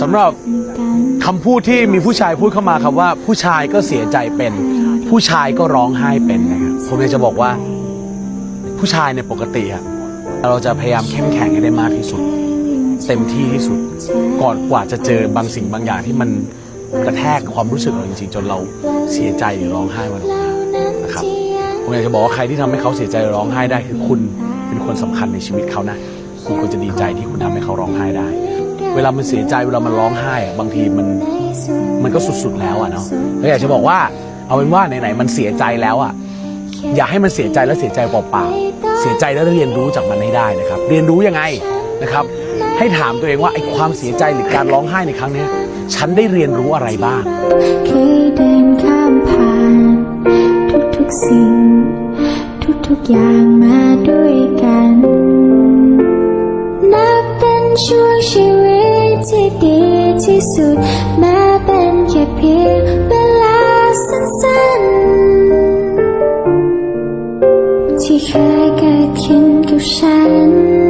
สำหรับคำพูดที่มีผู้ชายพูดเข้ามาครับว่า ผู้ชายก็เสียใจเป็น ผู้ชายก็ร้องไห้เป็นนะครับผมอยากจะบอกว่า ผู้ชายในปกติอะเราจะพยายามเข้มแข็งให้ได้มากที่สุด เต็มที่ที่สุดก่อนกว่าจะเจอบางสิ่งบางอย่างที่มันกระแทกความรู้สึกเราจริงๆจนเราเสียใจหรือร้องไห้มันออกมานะครับผมอยากจะบอกว่าใครที่ทำให้เขาเสียใจหรือร้องไห้ได้คือคุณเป็นคนสำคัญในชีวิตเขานะคุณควรจะดีใจที่คุณทำให้เขาร้องไห้ได้ เวลามันเสียใจเวลามันร้องไห้อะบางทีมันมันก็สุดๆแล้วอะเนาะแล้วอยากจะบอกว่าเอาเป็นว่าไหนๆมันเสียใจแล้วอะอย่าให้มันเสียใจแล้วเสียใจเปล่าๆเสียใจแล้วเรียนรู้จากมันให้ได้นะครับ เรียนรู้ยังไงนะครับ ให้ถามตัวเองว่าไอ้ความเสียใจหรือการร้องไห้ในครั้งนี้ฉันได้เรียนรู้อะไรบ้างเคยเดินข้ามผ่าน ทุกๆสิ่ง ทุกๆอย่างมาด้วยกัน นับเป็นช่วงชีวิต ที่ดีที่สุด แม้เป็นแค่เพียงเวลาสั้นๆที่เคยเกิดขึ้นกับฉัน